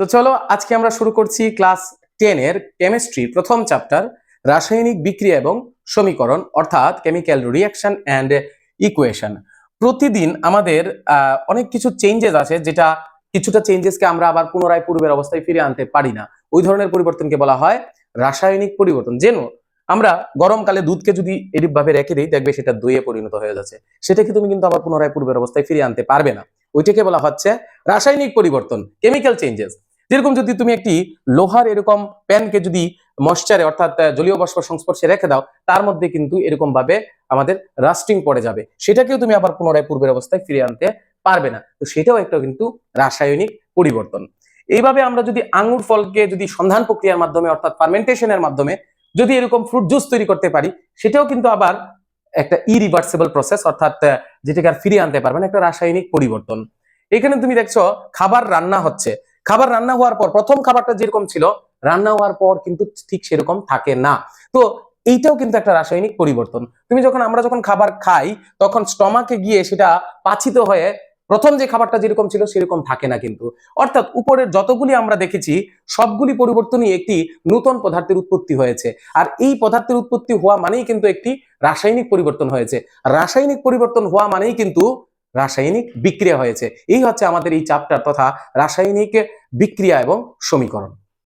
তো চলো আজকে আমরা শুরু করছি ক্লাস টেন এর কেমিস্ট্রি প্রথম চ্যাপ্টার রাসায়নিক বিক্রিয়া এবং সমীকরণ, অর্থাৎ কেমিক্যাল রিয়াকশন অ্যান্ড ইকুয়েশন প্রতিদিন আমাদের অনেক কিছু চেঞ্জেস আছে যেটা কিছুটা চেঞ্জেসকে আমরা আবার পুনরায় পূর্বের অবস্থায় ফিরে আনতে পারি না। ওই ধরনের পরিবর্তনকে বলা হয় রাসায়নিক পরিবর্তন। যেন আমরা গরমকালে দুধকে যদি এরূপ ভাবে রেখে দিই, দেখবে সেটা দইয়ে পরিণত হয়ে যাচ্ছে। সেটাকে তুমি কিন্তু আবার পুনরায় পূর্বের অবস্থায় ফিরিয়ে আনতে পারবে না। ওইটাকে বলা হচ্ছে রাসায়নিক পরিবর্তন কেমিক্যাল চেঞ্জেস যেরকম যদি তুমি একটি লোহার এরকম প্যানকে যদি ময়শ্চারে অর্থাৎ জলীয় বাষ্প সংস্পর্শে রেখে দাও, তার মধ্যে কিন্তু এরকম ভাবে আমাদের রাস্টিং পড়ে যাবে। সেটাকেও তুমি আবার পুনরায় পূর্বের অবস্থায় ফিরে আনতে পারবে না। তো সেটাও একটা কিন্তু রাসায়নিক পরিবর্তন। এইভাবে আমরা যদি আঙ্গুর ফলকে যদি সন্ধান প্রক্রিয়ার মাধ্যমে অর্থাৎ ফার্মেন্টেশনের মাধ্যমে যদি এরকম ফ্রুট জুস তৈরি করতে পারি, সেটাও কিন্তু আবার একটা ইরিভার্সিবল প্রসেস অর্থাৎ যেটাকে আর ফিরিয়ে আনতে পারবে না, একটা রাসায়নিক পরিবর্তন। এখানে তুমি দেখছ, খাবার রান্না হচ্ছে। খাবার রান্না হওয়ার পর, প্রথম খাবারটা যেরকম ছিল, রান্না হওয়ার পর কিন্তু ঠিক সেরকম থাকে না। তো এইটাও কিন্তু একটা রাসায়নিক পরিবর্তন। তুমি যখন, আমরা যখন খাবার খাই, তখন স্টমাকে গিয়ে সেটা পাচিত হয়ে প্রথম যে খাবারটা যেরকম ছিল, সেরকম থাকে না কিন্তু। অর্থাৎ উপরের যতগুলি আমরা দেখেছি, সবগুলি পরিবর্তনই একটি নূতন পদার্থের উৎপত্তি হয়েছে। আর এই পদার্থের উৎপত্তি হওয়া মানেই কিন্তু একটি রাসায়নিক পরিবর্তন হয়েছে। রাসায়নিক পরিবর্তন হওয়া মানেই কিন্তু রাসায়নিক বিক্রিয়া হয়েছে। এই হচ্ছে আমাদের এই চাপটার তথা রাসায়নিক বিক্রিয়া এবং সমীকরণ।